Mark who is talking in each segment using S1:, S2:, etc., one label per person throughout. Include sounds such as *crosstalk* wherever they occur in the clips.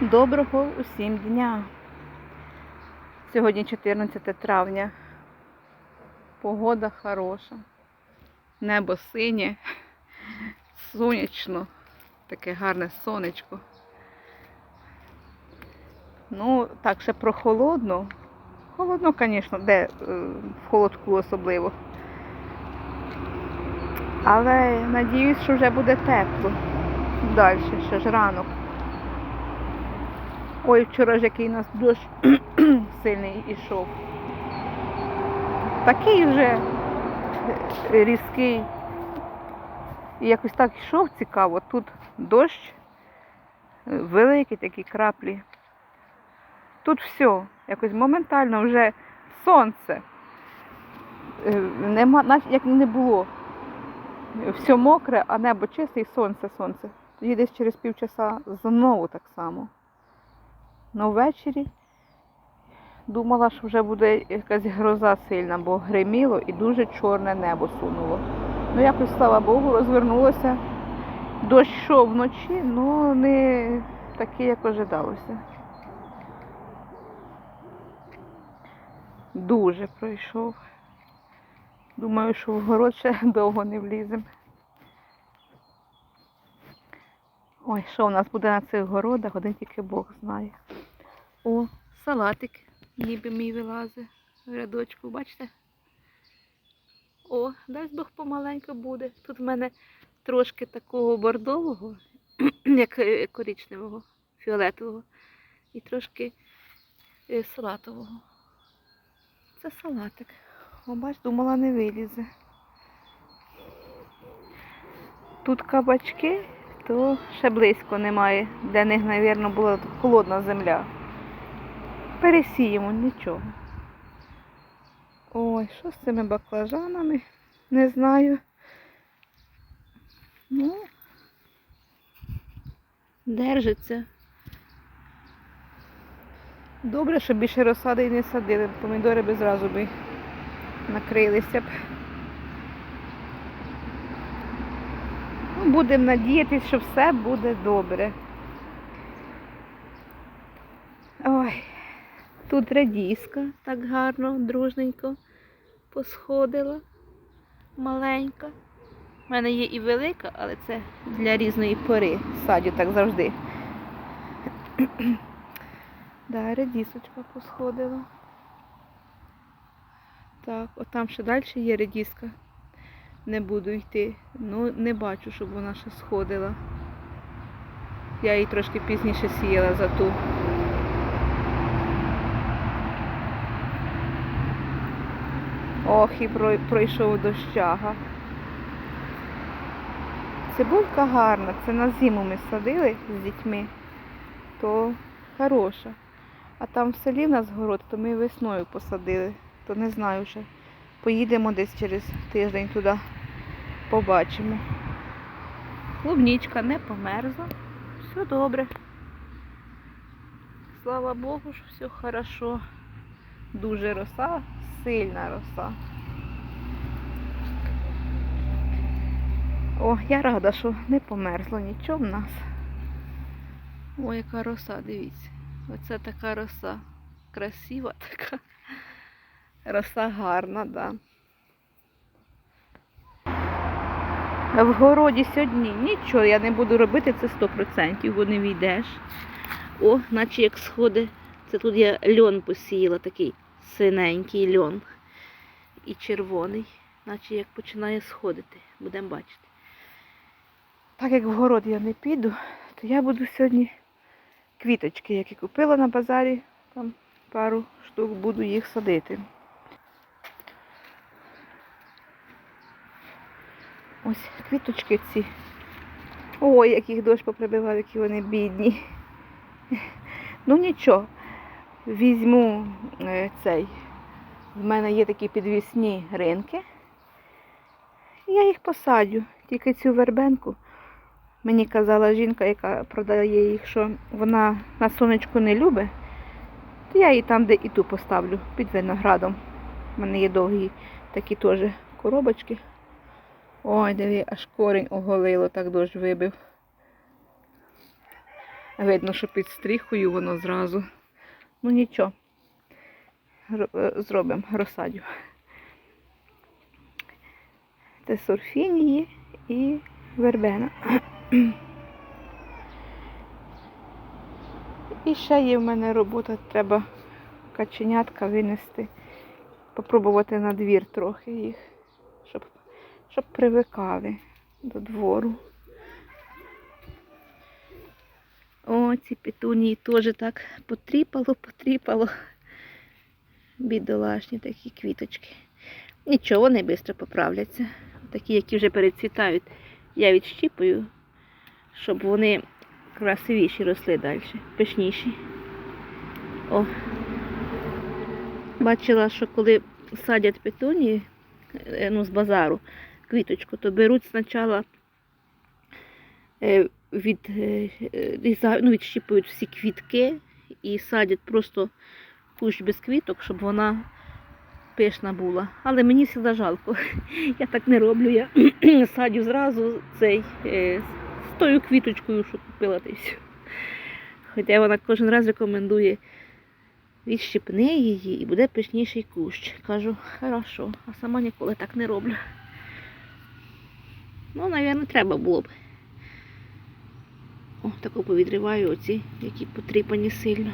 S1: Доброго усім дня. Сьогодні 14 травня. Погода хороша. Небо синє, сонячно, таке гарне сонечко. Ну, так ще прохолодно. Холодно, звісно, де е, в холодку особливо. Але надіюсь, що вже буде тепло. Далі, ще ж ранок. Ой, вчора ж який у нас дощ *clears throat* сильний ішов. Такий вже різкий. І якось так йшов цікаво. Тут дощ, великі такі краплі. Тут все, якось моментально вже сонце. Е, Нема, наче як не було. Все мокре, а небо чисте і сонце, сонце. Тоді десь через півчаса знову так само. Ну ввечері думала, що вже буде якась гроза сильна, бо гриміло і дуже чорне небо сунуло. Ну якось, слава Богу, розвернулося. Дощ йшов вночі, але не такий, як ожидалося. Дуже пройшов. Думаю, що в город ще *laughs* довго не вліземо. Ой, що у нас буде на цих городах, один тільки Бог знає. О, салатик ніби мій вилазить в рядочку, бачите? О, дасть Бог помаленьку буде. Тут в мене трошки такого бордового, *clears throat* як е, коричневого, фіолетового, і трошки е, салатового. Це салатик. О, бач, думала, не вилізе. Тут кабачки, то ще близько немає. Для них, мабуть, була холодна земля. Пересіємо, нічого. Ой, що з цими баклажанами? Не знаю. Ну, держиться. Добре, що більше розсади і не садили. Помідори би зразу би накрилися б. Ну, будемо надіятися, що все буде добре. Ой, тут радіска так гарно, дружненько посходила. Маленька. У мене є і велика, але це для різної пори. Садю так завжди. *clears throat* Да, редісочка посходила. Так, от там ще далі є редіска. Не буду йти. Ну, не бачу, щоб вона ще сходила. Я її трошки пізніше сіяла за ту. Ох, і пройшов дощага. Цибулька гарна, це на зиму ми садили з дітьми, то хороша. А там в селі в нас город, то ми весною посадили, то не знаю ще. Поїдемо десь через тиждень туди, побачимо. Клубнічка не померзла, все добре. Слава Богу, що все хорошо. Дуже роса, сильна роса. О, я рада, що не померзло нічого в нас. Ой, яка роса, дивіться. Оце така роса. Красива така. Роса гарна, да. В городі сьогодні нічого я не буду робити, це 100%, бо не війдеш. О, наче як сходи. Це тут я льон посіяла, такий синенький льон. І червоний, наче як починає сходити. Будемо бачити. Так як в город я не піду, то я буду сьогодні квіточки, які купила на базарі, там пару штук, буду їх садити. Ось квіточки ці. Ой, яких дощ поприбивав, які вони бідні. Ну нічого, візьму е, цей. В мене є такі підвісні ринки. Я їх посадю. Тільки цю вербенку. Мені казала жінка, яка продає їх, що вона на сонечку не любить, то я її там, де і ту поставлю, під виноградом. У мене є довгі такі теж коробочки. Ой, диви, аж корінь оголило, так дощ вибив. Видно, що під стріхою воно зразу. Ну нічого. Е, Зробимо розсадю. Це сурфінії і вербена. І ще є в мене робота, треба каченятка винести, попробувати на двір трохи їх, щоб, щоб привикали до двору. О, ці петунії теж так потріпало, потріпало. Бідолашні такі квіточки. Нічого, вони швидко поправляться. Такі, які вже перецвітають, я відщіпую, щоб вони красивіші росли далі, пишніші. О. Бачила, що коли садять петунії е, ну, з базару квіточку, то беруть спочатку е, від, е, е, ну, відщіпують всі квітки і садять просто кущ без квіток, щоб вона пишна була. Але мені завжди жалко. *laughs* Я так не роблю. Я *clears throat* садю зразу цей е, з тою квіточкою, що купила та. Хоча вона кожен раз рекомендує відщипни її і буде пишніший кущ. Кажу, хорошо, а сама ніколи так не роблю. Ну, мабуть, треба було б. О, тако повідриваю оці, які потріпані сильно.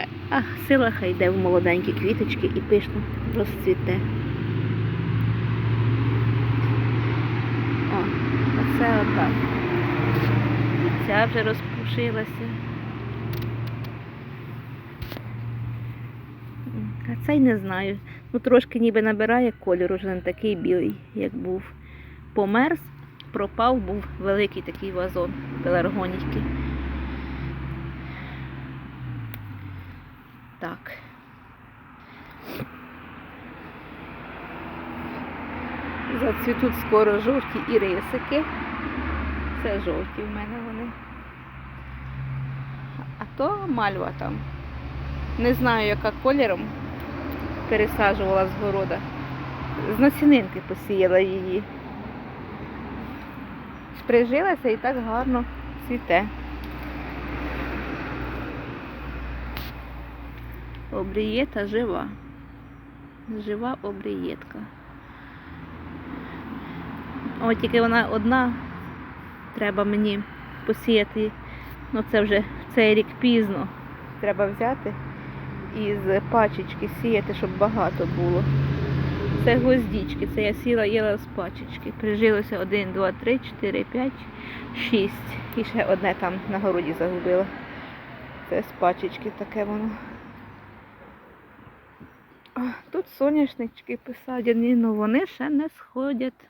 S1: Е, А сила хай йде в молоденькі квіточки і пишно розцвіте. О, оце отак. І ця вже розпушилася. А цей не знаю. Ну трошки ніби набирає кольору, вже не такий білий, як був. Померз, пропав, був великий такий вазон пеларгонійки. Так. Зацвітуть скоро жовті ірисики. Це жовті в мене вони. А то мальва там. Не знаю, яка кольором пересаджувала з города. З насінинки посіяла її. Прижилася і так гарно цвіте. Обрієта жива. Жива обрієтка. О, тільки вона одна. Треба мені посіяти. Ну це вже цей рік пізно. Треба взяти і з пачечки сіяти, щоб багато було. Це гвоздічки, це я сіла їла з пачечки. Прижилося 1, 2, 3, 4, 5, 6. І ще одне там на городі загубила. Це з пачечки таке воно. Тут соняшнички посадяні, ну вони ще не сходять.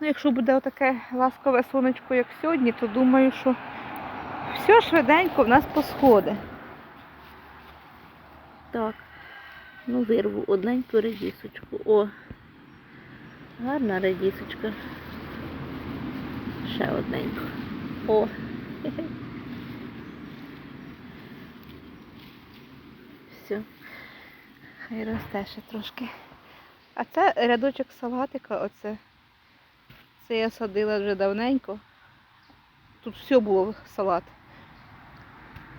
S1: Ну, якщо буде отаке ласкове сонечко, як сьогодні, то думаю, що все швиденько в нас посходить. Так, ну вирву одненьку редісочку. О, гарна редісочка. Ще одненьку. О. *laughs* Все. Хай росте ще трошки. А це рядочок салатика, оце. Це я садила вже давненько. Тут все було салат.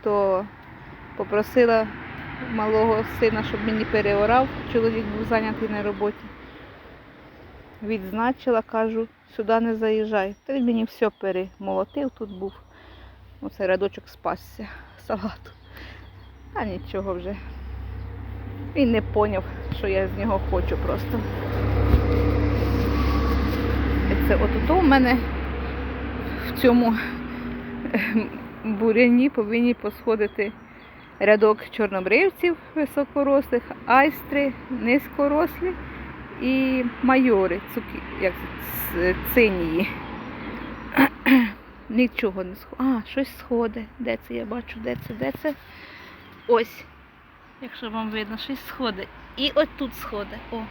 S1: То попросила малого сина, щоб мені переорав. Чоловік був зайнятий на роботі. Відзначила, кажу, сюди не заїжджай. Та він мені все перемолотив, тут був. Оце рядочок спасся салату. А нічого вже. Він не поняв, що я з нього хочу просто. І Це от ото у мене в цьому ем, буряні повинні посходити рядок чорнобривців високорослих, айстри низькорослі і майори, цуки, як цинії. *clears throat* Нічого не сходить. А, щось сходить. Де це я бачу, де це, де це? Ось. Якщо вам видно, щось сходить. І от тут сходить. О.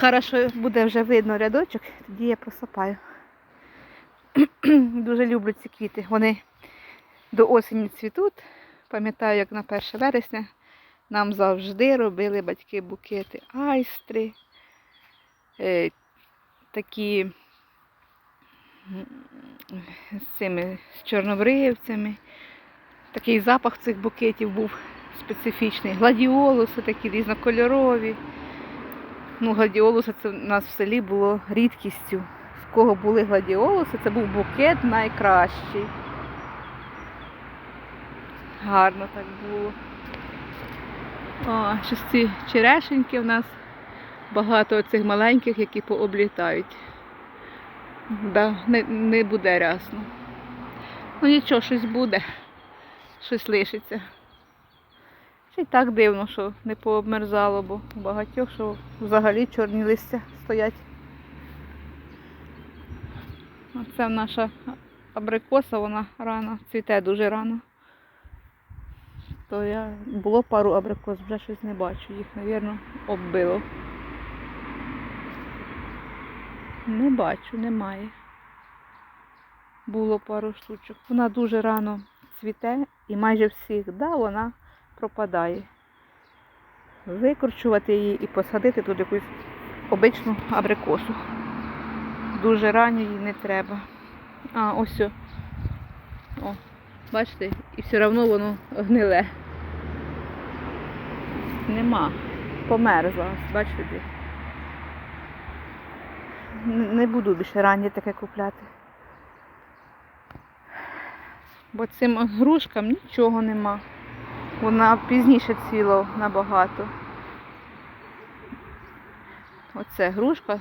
S1: Хорошо, буде вже видно рядочок, тоді я просапаю. *clears throat* Дуже люблю ці квіти. Вони до осені цвітуть. Пам'ятаю, як на 1 вересня нам завжди робили батьки букети айстри, е, такі з цими з чорнобривцями. Такий запах цих букетів був специфічний. Гладіолуси такі різнокольорові. Ну, гладіолуси це в нас в селі було рідкістю. В кого були гладіолуси, це був букет найкращий. Гарно так було. О, щось ці черешеньки в нас багато цих маленьких, які пооблітають. Да, не, не буде рясно. Ну нічого, щось буде, щось лишиться. Й так дивно, що не пообмерзало, бо багатьох, що взагалі чорні листя стоять. Оце наша абрикоса, вона рано, цвіте дуже рано. То я було пару абрикос, вже щось не бачу. Їх, мабуть, оббило. Не бачу, немає. Було пару штучок. Вона дуже рано цвіте і майже всіх, да, вона пропадає. Викорчувати її і посадити тут якусь обичну абрикосу. Дуже ранньо їй не треба. А, ось. О бачите, і все одно воно гниле. Нема. Померзла, бачите. Не буду більше раннє таке купляти. Бо цим грушкам нічого нема. Вона пізніше цвіла набагато. Оце грушка.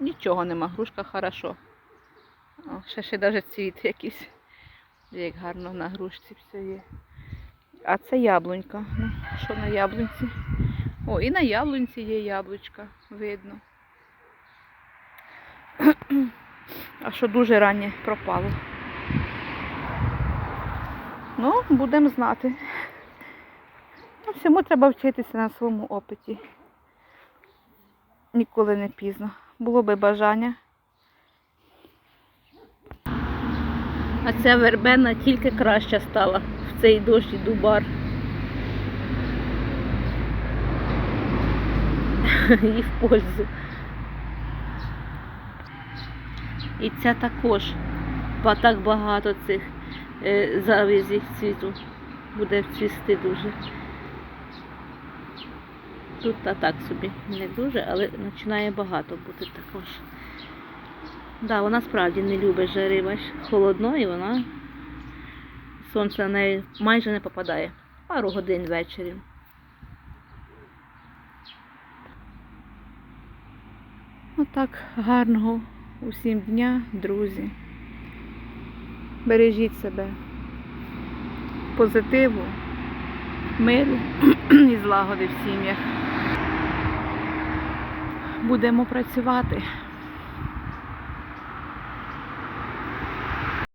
S1: Нічого нема, грушка хорошо. О, ще ще навіть цвіт якийсь. Як гарно на грушці все є. А це яблунька. Ну, що на яблунці? О, і на яблунці є яблучка, видно. А що дуже раннє пропало. Ну, будемо знати. Ну, всьому треба вчитися на своєму опиті. Ніколи не пізно. Було би бажання. А ця вербена тільки краща стала в цей дощ і дубар. Їй в пользу. І ця також. Ба так багато цих е, завязів цвіту. Буде цвісти дуже. Тут та так собі не дуже, але починає багато бути також. Да, вона справді не любить жари, бач, холодно і вона сонце на неї майже не попадає. Пару годин ввечері. Отак гарного усім дня, друзі. Бережіть себе. Позитиву, миру *clears throat* і злагоди в сім'ях. Будемо працювати.